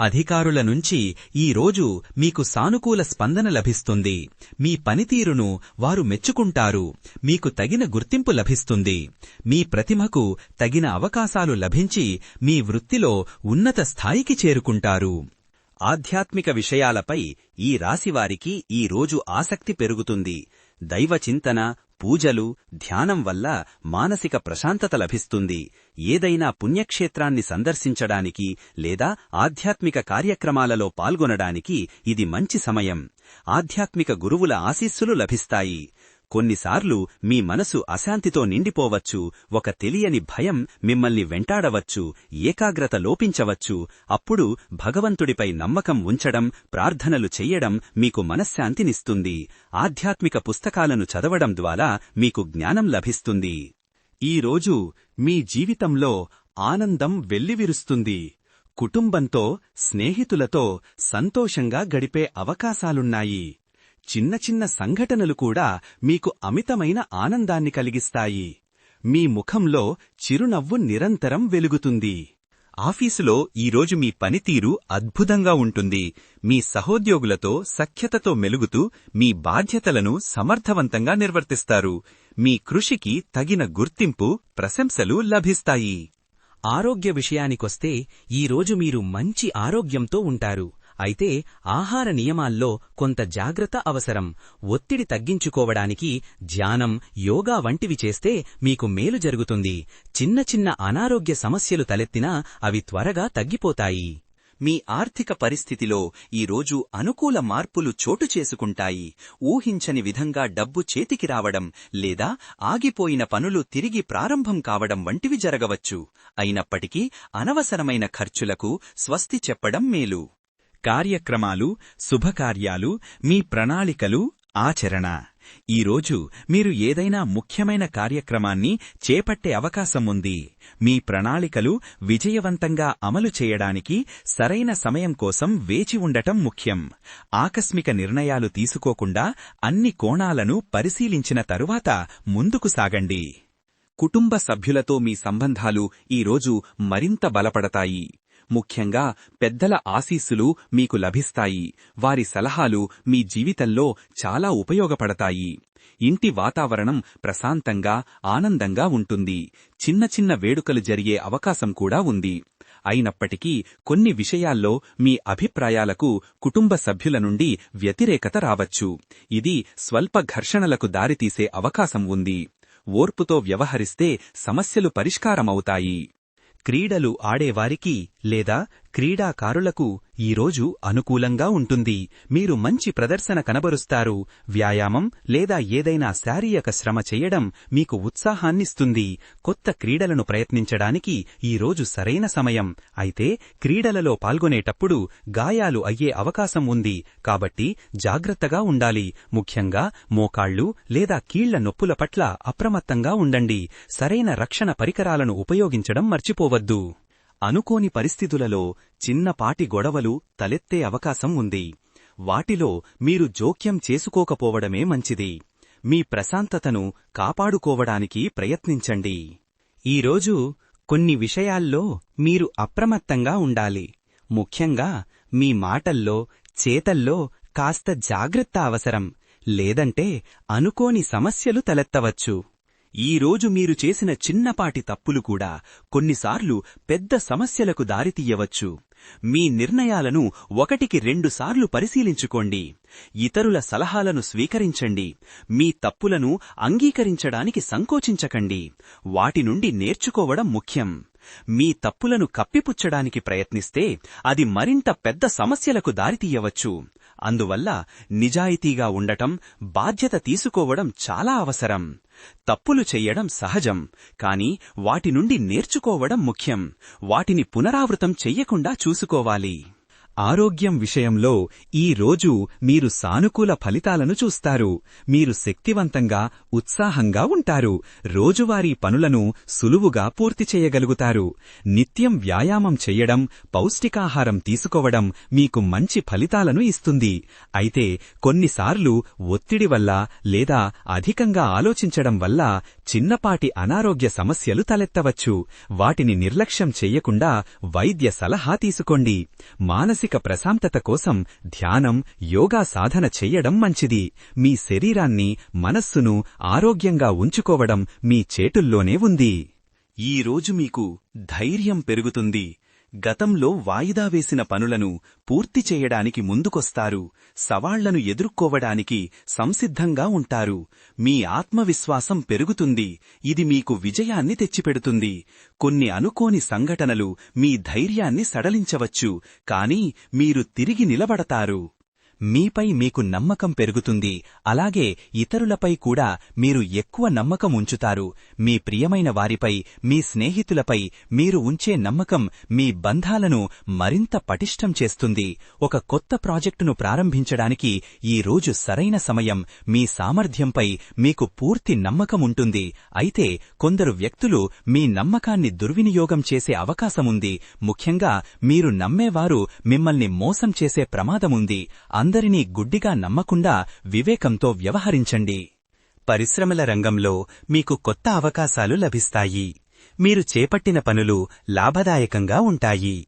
అధికారుల నుంచి ఈ రోజు మీకు సానుకూల స్పందన లభిస్తుంది. మీ పనితీరును వారు మెచ్చుకుంటారు. మీకు తగిన గుర్తింపు లభిస్తుంది. మీ ప్రతిమకు తగిన అవకాశాలు లభించి మీ వృత్తిలో ఉన్నత స్థాయికి చేరుకుంటారు. ఆధ్యాత్మిక విషయాలపై ఈ రాశివారికి ఈ రోజు ఆసక్తి పెరుగుతుంది. దైవ చింతన పూజలు ధ్యానం వల్ల మానసిక ప్రశాంతత లభిస్తుంది. ఏదైనా పుణ్యక్షేత్రాన్ని సందర్శించడానికి లేదా ఆధ్యాత్మిక కార్యక్రమాలలో పాల్గొనడానికి ఇది మంచి సమయం. ఆధ్యాత్మిక గురువుల ఆశీస్సులు లభిస్తాయి. కొన్నిసార్లు మీ మనసు అశాంతితో నిండిపోవచ్చు ఒక తెలియని భయం మిమ్మల్ని వెంటాడవచ్చు ఏకాగ్రత లోపించవచ్చు అప్పుడు భగవంతుడిపై నమ్మకం ఉంచడం ప్రార్థనలు చెయ్యడం మీకు మనశ్శాంతినిస్తుంది. ఆధ్యాత్మిక పుస్తకాలను చదవడం ద్వారా మీకు జ్ఞానం లభిస్తుంది. ఈరోజు మీ జీవితంలో ఆనందం వెల్లివిరుస్తుంది. కుటుంబంతో స్నేహితులతో సంతోషంగా గడిపే అవకాశాలున్నాయి. చిన్న చిన్న సంఘటనలు కూడా మీకు అమితమైన ఆనందాన్ని కలిగిస్తాయి. మీ ముఖంలో చిరునవ్వు నిరంతరం వెలుగుతుంది. ఆఫీసులో ఈరోజు మీ పనితీరు అద్భుతంగా ఉంటుంది. మీ సహోద్యోగులతో సఖ్యతతో మెలుగుతూ మీ బాధ్యతలను సమర్థవంతంగా నిర్వర్తిస్తారు. మీ కృషికి తగిన గుర్తింపు ప్రశంసలు లభిస్తాయి. ఆరోగ్య విషయానికొస్తే ఈరోజు మీరు మంచి ఆరోగ్యంతో ఉంటారు. అయితే ఆహార నియమాల్లో కొంత జాగ్రత్త అవసరం. ఒత్తిడి తగ్గించుకోవడానికి ధ్యానం యోగా వంటివి చేస్తే మీకు మేలు జరుగుతుంది. చిన్న చిన్న అనారోగ్య సమస్యలు తలెత్తినా అవి త్వరగా తగ్గిపోతాయి. మీ ఆర్థిక పరిస్థితిలో ఈరోజు అనుకూల మార్పులు చోటు చేసుకుంటాయి. ఊహించని విధంగా డబ్బు చేతికి రావడం లేదా ఆగిపోయిన పనులు తిరిగి ప్రారంభం కావడం వంటివి జరగవచ్చు. అయినప్పటికీ అనవసరమైన ఖర్చులకు స్వస్తి చెప్పడం మేలు. కార్యక్రమాలు శుభకార్యాలు మీ ప్రణాళికలు ఆచరణ. ఈరోజు మీరు ఏదైనా ముఖ్యమైన కార్యక్రమాన్ని చేపట్టే అవకాశం ఉంది. మీ ప్రణాళికలు విజయవంతంగా అమలు చేయడానికి సరైన సమయం కోసం వేచి ఉండటం ముఖ్యం. ఆకస్మిక నిర్ణయాలు తీసుకోకుండా అన్ని కోణాలను పరిశీలించిన తరువాత ముందుకు సాగండి. కుటుంబ సభ్యులతో మీ సంబంధాలు ఈరోజు మరింత బలపడతాయి. ముఖ్యంగా పెద్దల ఆశీస్సులు మీకు లభిస్తాయి. వారి సలహాలు మీ జీవితంలో చాలా ఉపయోగపడతాయి. ఇంటి వాతావరణం ప్రశాంతంగా ఆనందంగా ఉంటుంది. చిన్న చిన్న వేడుకలు జరిగే అవకాశం కూడా ఉంది. అయినప్పటికీ కొన్ని విషయాల్లో మీ అభిప్రాయాలకు కుటుంబ సభ్యుల నుండి వ్యతిరేకత రావచ్చు. ఇది స్వల్ప ఘర్షణలకు దారితీసే అవకాశం ఉంది. ఓర్పుతో వ్యవహరిస్తే సమస్యలు పరిష్కారమవుతాయి. క్రీడలు ఆడేవారికి లేదా క్రీడాకారులకు ఈరోజు అనుకూలంగా ఉంటుంది. మీరు మంచి ప్రదర్శన కనబరుస్తారు. వ్యాయామం లేదా ఏదైనా శారీరక శ్రమ చేయడం మీకు ఉత్సాహాన్నిస్తుంది. కొత్త క్రీడలను ప్రయత్నించడానికి ఈరోజు సరైన సమయం. అయితే క్రీడలలో పాల్గొనేటప్పుడు గాయాలు అయ్యే అవకాశం ఉంది. కాబట్టి జాగ్రత్తగా ఉండాలి. ముఖ్యంగా మోకాళ్ళు లేదా కీళ్ళ నొప్పుల పట్ల అప్రమత్తంగా ఉండండి. సరైన రక్షణ పరికరాలను ఉపయోగించడం మర్చిపోవద్దు. అనుకోని పరిస్థితులలో చిన్నపాటి గొడవలు తలెత్తే అవకాశం ఉంది. వాటిలో మీరు జోక్యం చేసుకోకపోవడమే మంచిది. మీ ప్రశాంతతను కాపాడుకోవడానికి ప్రయత్నించండి. ఈరోజు కొన్ని విషయాల్లో మీరు అప్రమత్తంగా ఉండాలి. ముఖ్యంగా మీ మాటల్లో చేతల్లో కాస్త జాగ్రత్త అవసరం. లేదంటే అనుకోని సమస్యలు తలెత్తవచ్చు. ఈరోజు మీరు చేసిన చిన్నపాటి తప్పులు కూడా కొన్నిసార్లు పెద్ద సమస్యలకు దారితీయవచ్చు. మీ నిర్ణయాలను ఒకటికి రెండుసార్లు పరిశీలించుకోండి. ఇతరుల సలహాలను స్వీకరించండి. మీ తప్పులను అంగీకరించడానికి సంకోచించకండి. వాటి నుండి నేర్చుకోవడం ముఖ్యం. మీ తప్పులను కప్పిపుచ్చడానికి ప్రయత్నిస్తే అది మరింత పెద్ద సమస్యలకు దారితీయవచ్చు. అందువల్ల నిజాయితీగా ఉండటం బాధ్యత తీసుకోవడం చాలా అవసరం. తప్పులు చెయ్యడం సహజం కాని వాటి నుండి నేర్చుకోవడం ముఖ్యం. వాటిని పునరావృతం చెయ్యకుండా చూసుకోవాలి. ఆరోగ్యం విషయంలో ఈ రోజు మీరు సానుకూల ఫలితాలను చూస్తారు. మీరు శక్తివంతంగా ఉత్సాహంగా ఉంటారు. రోజువారీ పనులను సులువుగా పూర్తి చేయగలుగుతారు. నిత్యం వ్యాయామం చెయ్యడం పౌష్టికాహారం తీసుకోవడం మీకు మంచి ఫలితాలను ఇస్తుంది. అయితే కొన్నిసార్లు ఒత్తిడి వల్ల లేదా అధికంగా ఆలోచించడం వల్ల చిన్నపాటి అనారోగ్య సమస్యలు తలెత్తవచ్చు. వాటిని నిర్లక్ష్యం చెయ్యకుండా వైద్య సలహా తీసుకోండి. మానసిక ప్రశాంతత కోసం ధ్యానం యోగా సాధన చెయ్యడం మంచిది. మీ శరీరాన్ని మనస్సును ఆరోగ్యంగా ఉంచుకోవడం మీ చేతుల్లోనే ఉంది. ఈ రోజు మీకు ధైర్యం పెరుగుతుంది. గతంలో వాయిదా వేసిన పనులను పూర్తి చేయడానికి ముందుకొస్తారు సవాళ్ళను ఎదుర్కోవడానికి సంసిద్ధంగా ఉంటారు. మీ ఆత్మవిశ్వాసం పెరుగుతుంది ఇది మీకు విజయాన్ని తెచ్చిపెడుతుంది. కొన్ని అనుకోని సంఘటనలు మీ ధైర్యాన్ని సడలించవచ్చు కాని మీరు తిరిగి నిలబడతారు. మీపై మీకు నమ్మకం పెరుగుతుంది. అలాగే ఇతరులపై కూడా మీరు ఎక్కువ నమ్మకం ఉంచుతారు. మీ ప్రియమైన వారిపై మీ స్నేహితులపై మీరు ఉంచే నమ్మకం మీ బంధాలను మరింత పటిష్టం చేస్తుంది. ఒక కొత్త ప్రాజెక్టును ప్రారంభించడానికి ఈ రోజు సరైన సమయం. మీ సామర్థ్యంపై మీకు పూర్తి నమ్మకం ఉంటుంది. అయితే కొందరు వ్యక్తులు మీ నమ్మకాన్ని దుర్వినియోగం చేసే అవకాశముంది ముఖ్యంగా మీరు నమ్మేవారు మిమ్మల్ని మోసం చేసే ప్రమాదముంది అందరినీ గుడ్డిగా నమ్మకుండా వివేకంతో వ్యవహరించండి. పరిశ్రమల రంగంలో మీకు కొత్త అవకాశాలు లభిస్తాయి. మీరు చేపట్టిన పనులు లాభదాయకంగా ఉంటాయి.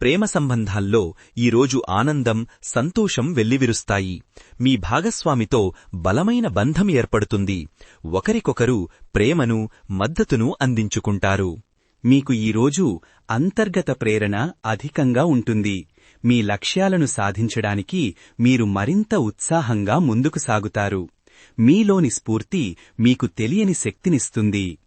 ప్రేమ సంబంధాల్లో ఈరోజు ఆనందం సంతోషం వెల్లివిరుస్తాయి. మీ భాగస్వామితో బలమైన బంధం ఏర్పడుతుంది. ఒకరికొకరు ప్రేమను మద్దతును అందించుకుంటారు. మీకు ఈరోజు అంతర్గత ప్రేరణ అధికంగా ఉంటుంది. మీ లక్ష్యాలను సాధించడానికి మీరు మరింత ఉత్సాహంగా ముందుకు సాగుతారు. మీలోని స్ఫూర్తి మీకు తెలియని శక్తినిస్తుంది.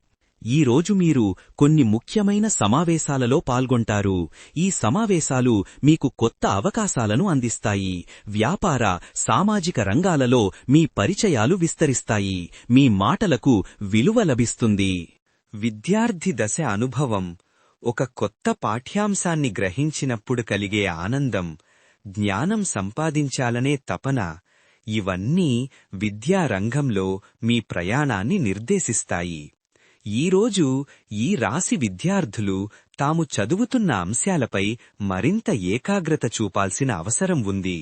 ఈ రోజు మీరు కొన్ని ముఖ్యమైన సమావేశాలలో పాల్గొంటారు. ఈ సమావేశాలు మీకు కొత్త అవకాశాలను అందిస్తాయి. వ్యాపార సామాజిక రంగాలలో మీ పరిచయాలు విస్తరిస్తాయి. మీ మాటలకు విలువ లభిస్తుంది. విద్యార్థి దశ అనుభవం. ఒక కొత్త పాఠ్యాంశాన్ని గ్రహించినప్పుడు కలిగే ఆనందం జ్ఞానం సంపాదించాలనే తపన ఇవన్నీ విద్యారంగంలో మీ ప్రయాణాన్ని నిర్దేశిస్తాయి. ఈరోజు ఈ రాశి విద్యార్థులు తాము చదువుతున్న అంశాలపై మరింత ఏకాగ్రత చూపాల్సిన అవసరం ఉంది.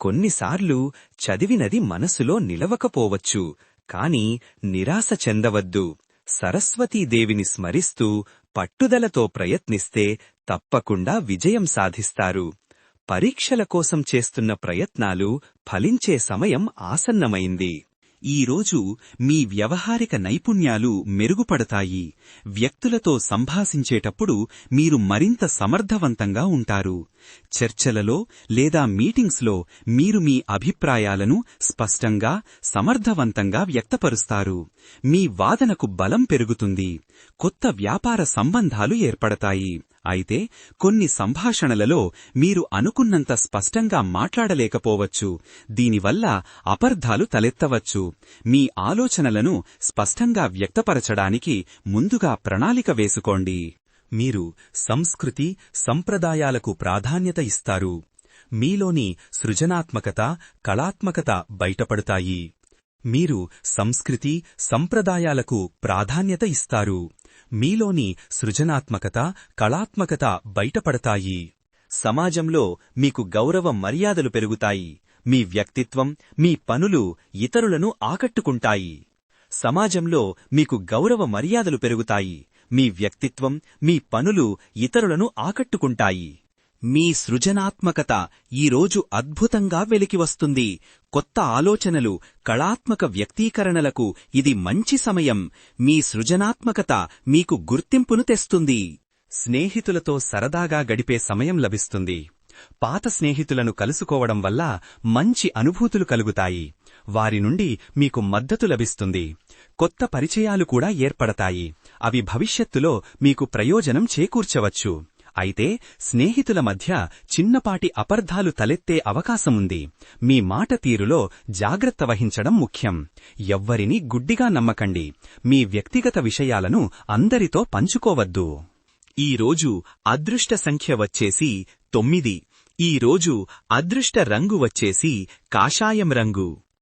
కొన్నిసార్లు చదివినది మనసులో నిలవకపోవచ్చు కాని నిరాశ చెందవద్దు. సరస్వతీదేవిని స్మరిస్తూ పట్టుదలతో ప్రయత్నిస్తే తప్పకుండా విజయం సాధిస్తారు. పరీక్షల కోసం చేస్తున్న ప్రయత్నాలు ఫలించే సమయం ఆసన్నమైంది. ఈరోజు మీ వ్యవహారిక నైపుణ్యాలు మెరుగుపడతాయి. వ్యక్తులతో సంభాషించేటప్పుడు మీరు మరింత సమర్థవంతంగా ఉంటారు. చర్చలలో లేదా మీటింగ్స్లో మీరు మీ అభిప్రాయాలను స్పష్టంగా సమర్థవంతంగా వ్యక్తపరుస్తారు. మీ వాదనకు బలం పెరుగుతుంది. కొత్త వ్యాపార సంబంధాలు ఏర్పడతాయి. అయితే కొన్ని సంభాషణలలో మీరు అనుకున్నంత స్పష్టంగా మాట్లాడలేకపోవచ్చు. దీనివల్ల అపర్ధాలు తలెత్తవచ్చు. మీ ఆలోచనలను స్పష్టంగా వ్యక్తపరచడానికి ముందుగా ప్రణాళిక వేసుకోండి. మీరు సంస్కృతి సంప్రదాయాలకు ప్రాధాన్యత ఇస్తారు. మీలోని సృజనాత్మకత కళాత్మకత బయటపడతాయి. మీరు సంస్కృతి సంప్రదాయాలకు ప్రాధాన్యత ఇస్తారు. మీలోని సృజనాత్మకత కళాత్మకత బయటపడతాయి. సమాజంలో మీకు గౌరవ మర్యాదలు పెరుగుతాయి. మీ వ్యక్తిత్వం మీ పనులు ఇతరులను ఆకట్టుకుంటాయి. సమాజంలో మీకు గౌరవ మర్యాదలు పెరుగుతాయి. మీ వ్యక్తిత్వం మీ పనులు ఇతరులను ఆకట్టుకుంటాయి. మీ సృజనాత్మకత ఈరోజు అద్భుతంగా వెలికివస్తుంది కొత్త ఆలోచనలు కళాత్మక వ్యక్తీకరణలకు ఇది మంచి సమయం. మీ సృజనాత్మకత మీకు గుర్తింపును తెస్తుంది. స్నేహితులతో సరదాగా గడిపే సమయం లభిస్తుంది. పాత స్నేహితులను కలుసుకోవడం వల్ల మంచి అనుభూతులు కలుగుతాయి. వారి నుండి మీకు మద్దతు లభిస్తుంది. కొత్త పరిచయాలు కూడా ఏర్పడతాయి. అవి భవిష్యత్తులో మీకు ప్రయోజనం చేకూర్చవచ్చు. అయితే స్నేహితుల మధ్య చిన్నపాటి అపర్ధాలు తలెత్తే అవకాశముంది. మీ మాట తీరులో జాగ్రత్త వహించడం ముఖ్యం. ఎవ్వరినీ గుడ్డిగా నమ్మకండి. మీ వ్యక్తిగత విషయాలను అందరితో పంచుకోవద్దు. ఈరోజు అదృష్ట సంఖ్య వచ్చేసి తొమ్మిది. ఈ రోజు అదృష్ట రంగు వచ్చేసి కాషాయం రంగు.